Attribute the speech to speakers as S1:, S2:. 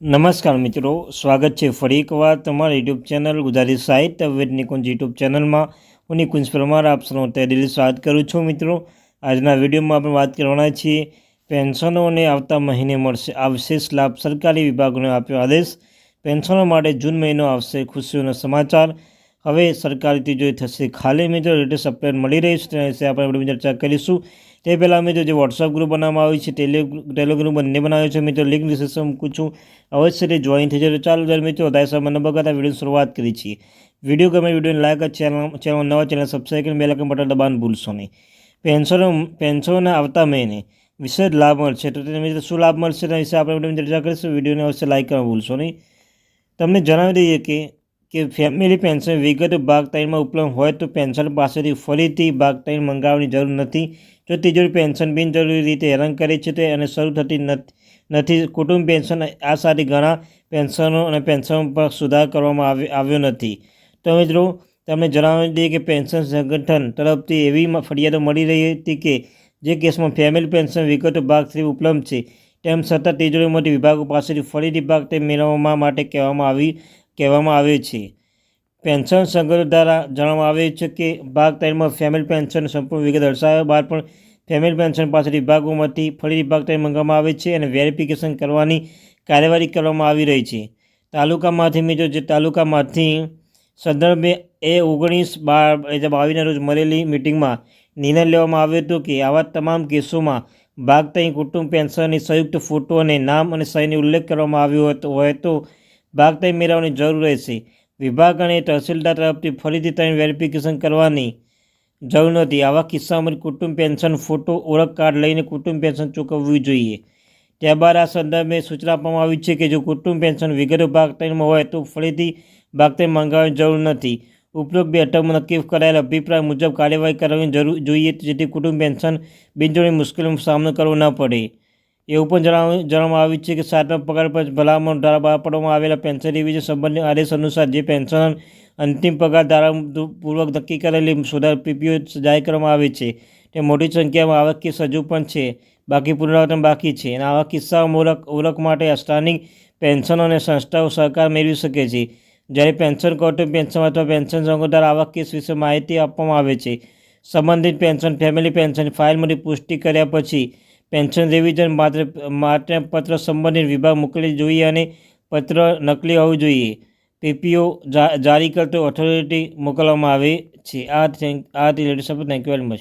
S1: નમસ્કાર મિત્રો, સ્વાગત છે ફરી એકવાર તમારા યુટ્યુબ ચેનલ ગુજરાતી સાહિત્ય વેદ નિકુંજ યુટ્યુબ ચેનલમાં. હું નિકુંજ પરમાર, આપ સૌનું તહેદિલી સ્વાગત કરું છું મિત્રો. આજના વિડીયોમાં આપણે વાત કરવાના છીએ પેન્શનોને આવતા મહિને મળશે આવશેષ લાભ સરકારી વિભાગોને આપ્યો આદેશ. પેન્શનો માટે જૂન મહિનો આવશે, ખુશીઓનો સમાચાર. હવે સરકારી તિજોરી થશે. ખાલી મિત્રો લેટેસ્ટ અપડેટ મળી રહી છે, તેના વિશે આપણે આપણે ચર્ચા કરીશું. તે પહેલાં મિત્રો જે વોટ્સઅપ ગ્રુપ બનાવવામાં આવ્યું છે ટેલિ ટેલિગ્રુપ બંને બનાવ્યો છે, મિત્રો. લિંક ડિસ્ક્રિપ્શન મૂકું છું અવશ્ય તે જોઈન થઈ જશે ચાલો દર મિત્રો, વધારે સમય ન બગાડતા વીડિયો શરૂઆત કરી છીએ. વીડિયો ગમે વિડીયોને લાઈક ચેનલ ચેનલ નવા ચેનલ સબસ્ક્રાઈબ કરીને બેલાકન બટન દબાવવાનું ભૂલશો નહીં. પેન્શનો પેન્શનોના આવતા મહિને વિશેષ લાભ મળશે. તો તેને મિત્રો શું લાભ મળશે, તેના વિશે આપણે ચર્ચા કરીશું. વિડીયોને અવશ્ય લાઈક કરવા ભૂલશો નહીં. તમને જણાવી દઈએ કે કે ફેમિલી પેન્શન વિગત ભાગ ત્રણમાં ઉપલબ્ધ હોય તો પેન્શન પાસેથી ફરીથી ભાગ ત્રણ મંગાવવાની જરૂર નથી. જો તિજોરી પેન્શન બિનજરૂરી રીતે હેરાન કરે છે તે અને શરૂ થતી નથી કુટુંબ પેન્શન આ સાથે ઘણા પેન્શનો અને પેન્શન પર સુધાર કરવામાં આવ્યો નથી. તો મિત્રો, તમને જણાવી દઈએ કે પેન્શન સંગઠન તરફથી એવી ફરિયાદો મળી રહી હતી કે જે કેસમાં ફેમિલી પેન્શન વિગતો ભાગ થ્રી ઉપલબ્ધ છે. તેમ છતાં તિજોરીમાંથી વિભાગો પાસેથી ફરીથી ભાગ તે મેળવવા માટે કહેવામાં આવી કહેવામાં આવે છે. પેન્શન સંગ્રહ દ્વારા જણાવવામાં આવે છે કે ભાગ ત્રણમાં ફેમિલી પેન્શન સંપૂર્ણ વિગત દર્શાવ્યા બાદ પણ ફેમિલી પેન્શન પાસેથી વિભાગોમાંથી ફરી ભાગ ત્રણ મંગાવવામાં આવે છે અને વેરિફિકેશન કરવાની કાર્યવાહી કરવામાં આવી રહી છે. તાલુકામાંથી મિત્રો, જે તાલુકામાંથી સંદર્ભે એ ઓગણીસ બાર બે હજાર બાવીસના રોજ મળેલી મિટિંગમાં નિર્ણય લેવામાં આવ્યો હતો કે આવા તમામ કેસોમાં ભાગ ત્રણ કુટુંબ પેન્શનની સંયુક્ત ફોટો અને નામ અને સહીનો ઉલ્લેખ કરવામાં આવ્યો હતો, હોય તો ત્રણ મેળવવાની જરૂર રહેશે વિભાગ અને તહસીલદાર તરફથી ફરીથી ત્રણ વેરિફિકેશન કરવાની જરૂર નથી. આવા કિસ્સામાં કુટુંબ પેન્શન, ફોટો, ઓળખ કાર્ડ લઈને કુટુંબ પેન્શન ચૂકવવી જોઈએ. ત્યારબાદ આ સંદર્ભે સૂચના આપવામાં આવી છે કે જો કુટુંબ પેન્શન વિગત ભાગ ત્રણમાં હોય તો ફરીથી ત્રણ મંગાવવાની જરૂર નથી. ઉપરોક્ત બેઠકમાં નક્કી કરાયેલ અભિપ્રાય મુજબ કાર્યવાહી કરવાની જરૂર જોઈએ જેથી કુટુંબ પેન્શન બિનજોડી મુશ્કેલીનો સામનો કરવો ન પડે. એવું પણ જણાવ, જણાવવામાં આવ્યું છે કે સાતમા પગાર પર ભલામણ દ્વારા બહાર પાડવામાં આવેલા પેન્શન રિવિઝન સંબંધિત આદેશ અનુસાર જે પેન્શન અંતિમ પગાર ધારાપૂર્વક નક્કી કરેલી સુધાર પીપીઓ જાહેર કરવામાં આવે છે. તે મોટી સંખ્યામાં આવા કેસ હજુ પણ છે. બાકી પુનરાવર્તન બાકી છે. અને આવા કિસ્સાઓમાં ઓળખ ઓળખ માટે સ્થાનિક પેન્શન અને સંસ્થાઓ સહકાર મેળવી શકે છે. જ્યારે પેન્શન કૌટુંબ પેન્શન અથવા પેન્શન સંઘો દ્વારા આવા કેસ વિશે માહિતી આપવામાં આવે છે. સંબંધિત પેન્શન, ફેમિલી પેન્શન ફાઇલમાંથી પુષ્ટિ કર્યા પછી પેન્શન રિવિઝન માત્ર, માટે પત્ર સંબંધિત વિભાગ મોકલી જોઈએ અને પત્ર નકલી હોવું જોઈએ. પીપીઓ જારી કરતો ઓથોરિટી મોકલવામાં આવે છે. આ, થેન્ક આ થેન્ક યુ વેરી મચ